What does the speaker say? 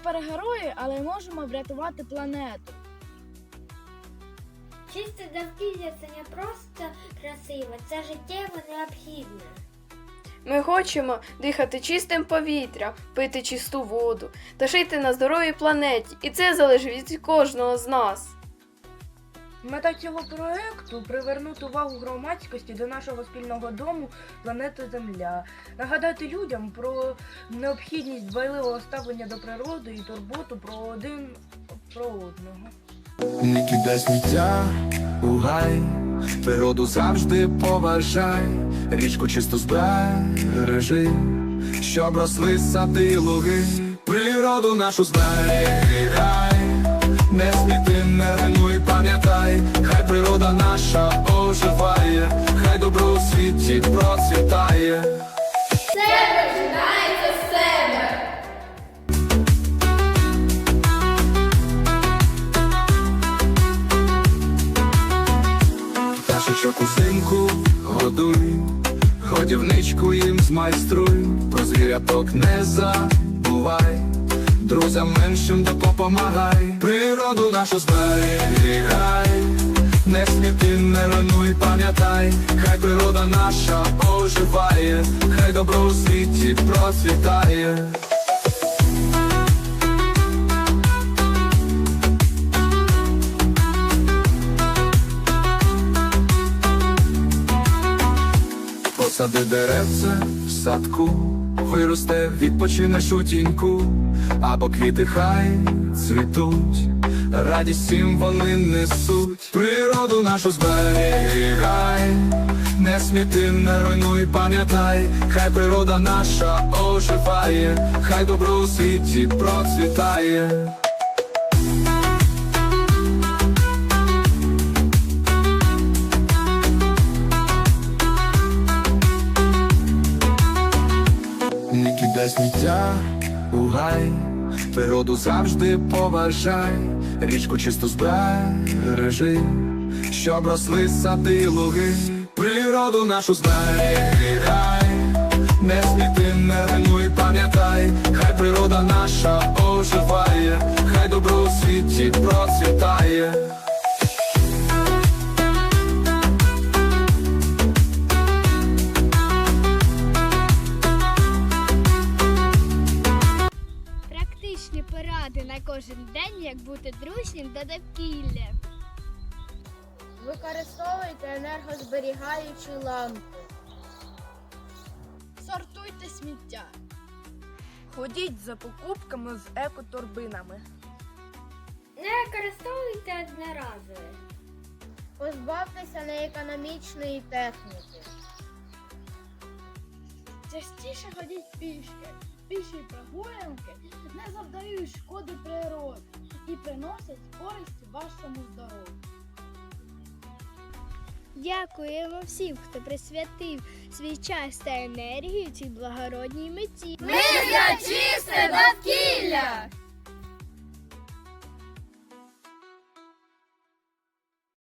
супергерої, але можемо врятувати планету. Чисте довкілля це не просто красиво, це життєво необхідне. Ми хочемо дихати чистим повітрям, пити чисту воду та жити на здоровій планеті, і це залежить від кожного з нас. Мета цього проекту привернути увагу громадськості до нашого спільного дому планети Земля, нагадати людям про необхідність дбайливого ставлення до природи і турботу про один про одного. Не кидай сміття у гай, природу завжди поважай, річку чисто збережи, щоб росли сади й луги, природу нашу зберігай, не сміти, не руйнуй, пам'ятай, хай природа наша оживає, хай добро у світі процвітає. Пташечок узимку годуй, годівничку їм змайструй, про звіряток не забувай, друзям меншим допомагай, природу нашу зберігай, не сміти, не руйнуй, пам'ятай, хай природа наша оживає, хай добро у світі процвітає. Посади деревце в садку, виросте, відпочинеш у тіньку, або квіти хай цвітуть, радість всім вони несуть, природу нашу зберігай, не сміти, не руйнуй, пам'ятай, хай природа наша оживає, хай добро у світі процвітає. Кидай сміття у природу завжди поважай, річку чисто збережи, щоб росли сади луги, природу нашу зберігай, не сміти, не руйнуй, пам'ятай, хай природа наша оживає, хай добро у світі процвітає. Кожен день, як бути дружнім до довкілля. Використовуйте енергозберігаючі лампи. Сортуйте сміття. Ходіть за покупками з екоторбинами. Не використовуйте одноразове. Позбавтеся неекономічної техніки. Частіше ходіть пішки. Піші прогулянки не завдають шкоди природі і приносять користь вашому здоров'ю. Дякуємо всім, хто присвятив свій час та енергію цій благородній меті. Ми за чисте!